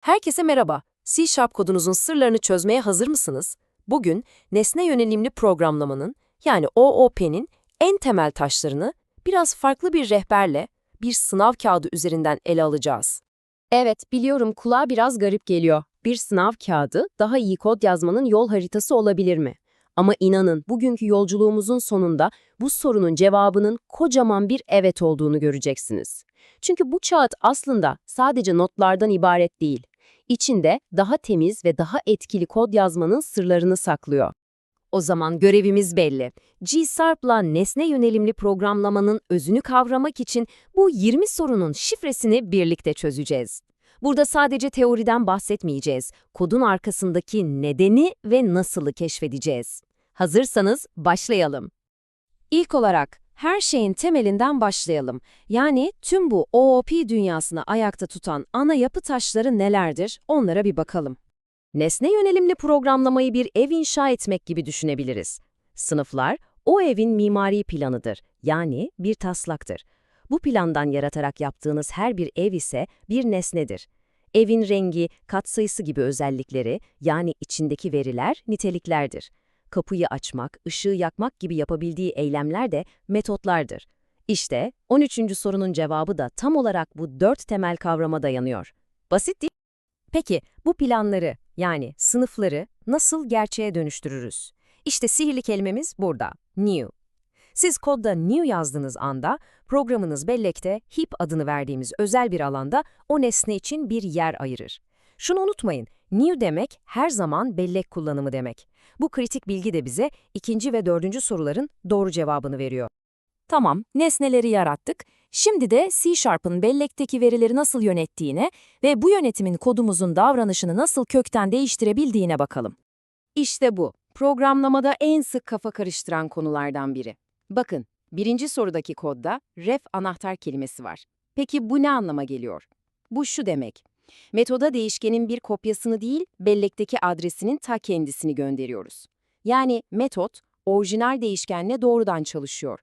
Herkese merhaba. C Sharp kodunuzun sırlarını çözmeye hazır mısınız? Bugün nesne yönelimli programlamanın yani OOP'nin en temel taşlarını biraz farklı bir rehberle bir sınav kağıdı üzerinden ele alacağız. Evet, biliyorum kulağa biraz garip geliyor. Bir sınav kağıdı daha iyi kod yazmanın yol haritası olabilir mi? Ama inanın bugünkü yolculuğumuzun sonunda bu sorunun cevabının kocaman bir evet olduğunu göreceksiniz. Çünkü bu kağıt aslında sadece notlardan ibaret değil. İçinde daha temiz ve daha etkili kod yazmanın sırlarını saklıyor. O zaman görevimiz belli. G-Sharp'la nesne yönelimli programlamanın özünü kavramak için bu 20 sorunun şifresini birlikte çözeceğiz. Burada sadece teoriden bahsetmeyeceğiz. Kodun arkasındaki nedeni ve nasılı keşfedeceğiz. Hazırsanız başlayalım. İlk olarak her şeyin temelinden başlayalım. Yani tüm bu OOP dünyasını ayakta tutan ana yapı taşları nelerdir onlara bir bakalım. Nesne yönelimli programlamayı bir ev inşa etmek gibi düşünebiliriz. Sınıflar, o evin mimari planıdır, yani bir taslaktır. Bu plandan yaratarak yaptığınız her bir ev ise bir nesnedir. Evin rengi, katsayısı gibi özellikleri, yani içindeki veriler, niteliklerdir. Kapıyı açmak, ışığı yakmak gibi yapabildiği eylemler de metotlardır. İşte 13. sorunun cevabı da tam olarak bu dört temel kavrama dayanıyor. Basit değil Peki bu planları yani sınıfları nasıl gerçeğe dönüştürürüz? İşte sihirli kelimemiz burada, new. Siz kodda new yazdığınız anda programınız bellekte heap adını verdiğimiz özel bir alanda o nesne için bir yer ayırır. Şunu unutmayın, new demek her zaman bellek kullanımı demek. Bu kritik bilgi de bize ikinci ve dördüncü soruların doğru cevabını veriyor. Tamam, nesneleri yarattık. Şimdi de C Sharp'ın bellekteki verileri nasıl yönettiğine ve bu yönetimin kodumuzun davranışını nasıl kökten değiştirebildiğine bakalım. İşte bu, programlamada en sık kafa karıştıran konulardan biri. Bakın, birinci sorudaki kodda ref anahtar kelimesi var. Peki bu ne anlama geliyor? Bu şu demek. Metoda değişkenin bir kopyasını değil, bellekteki adresinin ta kendisini gönderiyoruz. Yani metot, orijinal değişkenle doğrudan çalışıyor.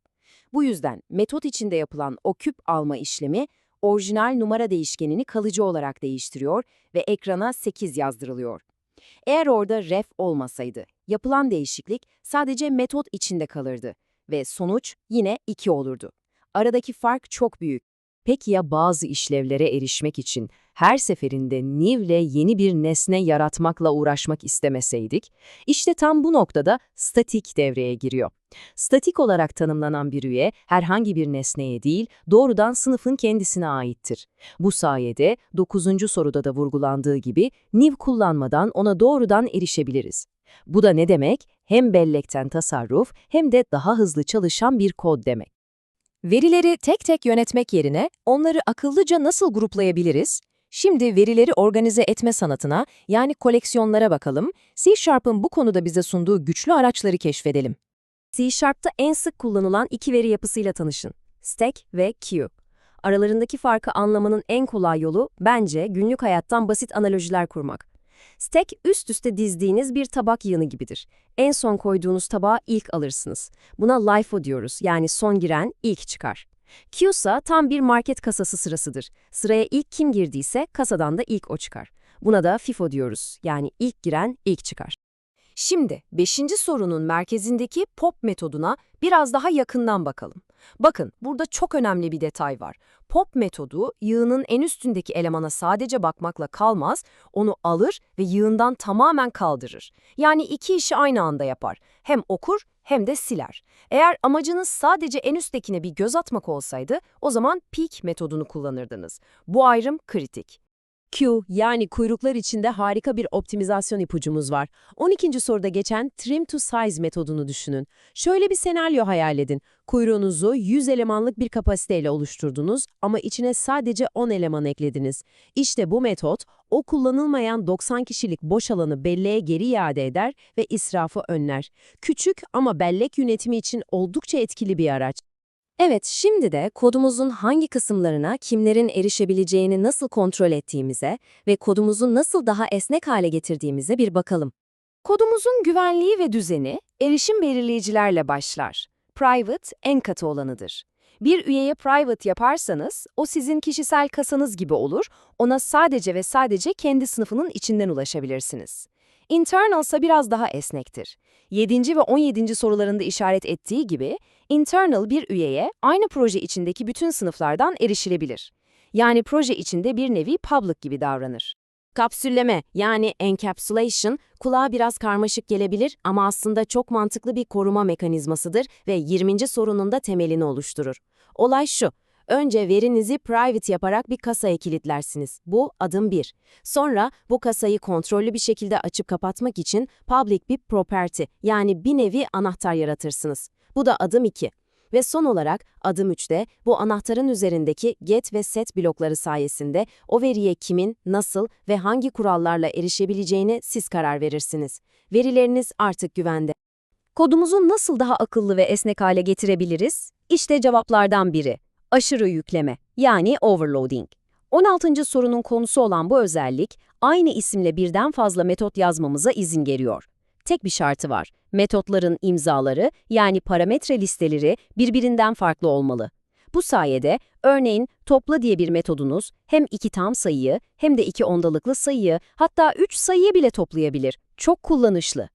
Bu yüzden metot içinde yapılan o küp alma işlemi orijinal numara değişkenini kalıcı olarak değiştiriyor ve ekrana 8 yazdırılıyor. Eğer orada ref olmasaydı, yapılan değişiklik sadece metot içinde kalırdı ve sonuç yine 2 olurdu. Aradaki fark çok büyük. Peki ya bazı işlevlere erişmek için her seferinde nivle yeni bir nesne yaratmakla uğraşmak istemeseydik? İşte tam bu noktada statik devreye giriyor. Statik olarak tanımlanan bir üye herhangi bir nesneye değil, doğrudan sınıfın kendisine aittir. Bu sayede 9. soruda da vurgulandığı gibi niv kullanmadan ona doğrudan erişebiliriz. Bu da ne demek? Hem bellekten tasarruf hem de daha hızlı çalışan bir kod demek. Verileri tek tek yönetmek yerine onları akıllıca nasıl gruplayabiliriz? Şimdi verileri organize etme sanatına yani koleksiyonlara bakalım. C Sharp'ın bu konuda bize sunduğu güçlü araçları keşfedelim. C Sharp'ta en sık kullanılan iki veri yapısıyla tanışın. Stack ve Queue. Aralarındaki farkı anlamanın en kolay yolu bence günlük hayattan basit analojiler kurmak. Stack üst üste dizdiğiniz bir tabak yığını gibidir. En son koyduğunuz tabağı ilk alırsınız. Buna LIFO diyoruz yani son giren ilk çıkar. İse tam bir market kasası sırasıdır. Sıraya ilk kim girdiyse kasadan da ilk o çıkar. Buna da FIFO diyoruz yani ilk giren ilk çıkar. Şimdi 5. sorunun merkezindeki POP metoduna biraz daha yakından bakalım. Bakın burada çok önemli bir detay var. POP metodu yığının en üstündeki elemana sadece bakmakla kalmaz, onu alır ve yığından tamamen kaldırır. Yani iki işi aynı anda yapar. Hem okur hem de siler. Eğer amacınız sadece en üsttekine bir göz atmak olsaydı o zaman peak metodunu kullanırdınız. Bu ayrım kritik. Yani kuyruklar içinde harika bir optimizasyon ipucumuz var. 12. soruda geçen trim to size metodunu düşünün. Şöyle bir senaryo hayal edin. Kuyruğunuzu 100 elemanlık bir kapasiteyle oluşturdunuz ama içine sadece 10 eleman eklediniz. İşte bu metot o kullanılmayan 90 kişilik boş alanı belleğe geri iade eder ve israfı önler. Küçük ama bellek yönetimi için oldukça etkili bir araç. Evet, şimdi de kodumuzun hangi kısımlarına kimlerin erişebileceğini nasıl kontrol ettiğimize ve kodumuzu nasıl daha esnek hale getirdiğimize bir bakalım. Kodumuzun güvenliği ve düzeni erişim belirleyicilerle başlar. Private en katı olanıdır. Bir üyeye private yaparsanız o sizin kişisel kasanız gibi olur. Ona sadece ve sadece kendi sınıfının içinden ulaşabilirsiniz. Internal ise biraz daha esnektir. 7. ve 17. sorularında işaret ettiği gibi, internal bir üyeye aynı proje içindeki bütün sınıflardan erişilebilir. Yani proje içinde bir nevi public gibi davranır. Kapsülleme yani encapsulation kulağa biraz karmaşık gelebilir ama aslında çok mantıklı bir koruma mekanizmasıdır ve 20. sorunun da temelini oluşturur. Olay şu, önce verinizi private yaparak bir kasaya kilitlersiniz. Bu adım 1. Sonra bu kasayı kontrollü bir şekilde açıp kapatmak için public bir property yani bir nevi anahtar yaratırsınız. Bu da adım 2. Ve son olarak adım 3'te bu anahtarın üzerindeki get ve set blokları sayesinde o veriye kimin, nasıl ve hangi kurallarla erişebileceğine siz karar verirsiniz. Verileriniz artık güvende. Kodumuzu nasıl daha akıllı ve esnek hale getirebiliriz? İşte cevaplardan biri. Aşırı yükleme, yani overloading. 16. sorunun konusu olan bu özellik, aynı isimle birden fazla metot yazmamıza izin veriyor. Tek bir şartı var. Metotların imzaları, yani parametre listeleri birbirinden farklı olmalı. Bu sayede, örneğin topla diye bir metodunuz hem iki tam sayıyı hem de iki ondalıklı sayıyı, hatta üç sayıyı bile toplayabilir. Çok kullanışlı.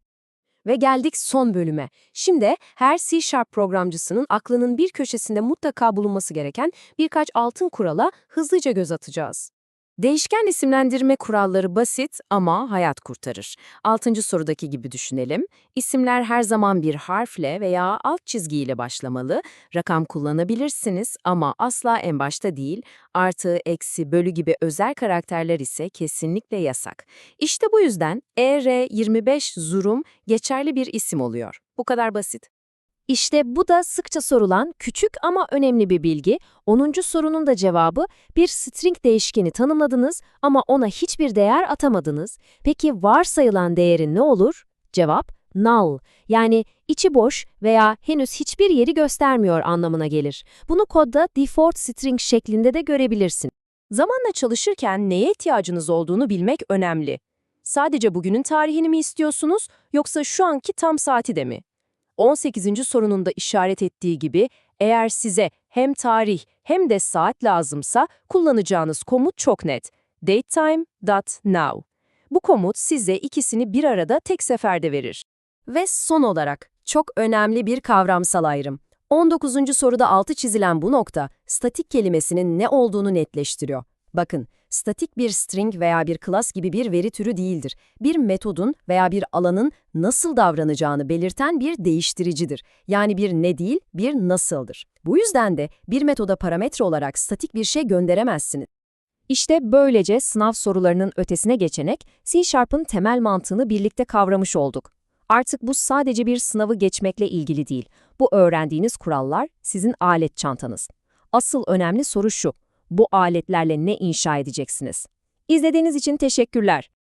Ve geldik son bölüme. Şimdi her C Sharp programcısının aklının bir köşesinde mutlaka bulunması gereken birkaç altın kurala hızlıca göz atacağız. Değişken isimlendirme kuralları basit ama hayat kurtarır. Altıncı sorudaki gibi düşünelim. İsimler her zaman bir harfle veya alt çizgiyle başlamalı. Rakam kullanabilirsiniz ama asla en başta değil. Artı, eksi, bölü gibi özel karakterler ise kesinlikle yasak. İşte bu yüzden ER25 Zurum geçerli bir isim oluyor. Bu kadar basit. İşte bu da sıkça sorulan küçük ama önemli bir bilgi. 10. sorunun da cevabı bir string değişkeni tanımladınız ama ona hiçbir değer atamadınız. Peki varsayılan değerin ne olur? Cevap null yani içi boş veya henüz hiçbir yeri göstermiyor anlamına gelir. Bunu kodda default string şeklinde de görebilirsin. Zamanla çalışırken neye ihtiyacınız olduğunu bilmek önemli. Sadece bugünün tarihini mi istiyorsunuz yoksa şu anki tam saati de mi? 18. sorunun da işaret ettiği gibi eğer size hem tarih hem de saat lazımsa kullanacağınız komut çok net. datetime.now. Bu komut size ikisini bir arada tek seferde verir. Ve son olarak çok önemli bir kavramsal ayrım. 19. soruda altı çizilen bu nokta statik kelimesinin ne olduğunu netleştiriyor. Bakın, statik bir string veya bir class gibi bir veri türü değildir. Bir metodun veya bir alanın nasıl davranacağını belirten bir değiştiricidir. Yani bir ne değil, bir nasıldır. Bu yüzden de bir metoda parametre olarak statik bir şey gönderemezsiniz. İşte böylece sınav sorularının ötesine geçenek, C Sharp'ın temel mantığını birlikte kavramış olduk. Artık bu sadece bir sınavı geçmekle ilgili değil. Bu öğrendiğiniz kurallar sizin alet çantanız. Asıl önemli soru şu, bu aletlerle ne inşa edeceksiniz? İzlediğiniz için teşekkürler.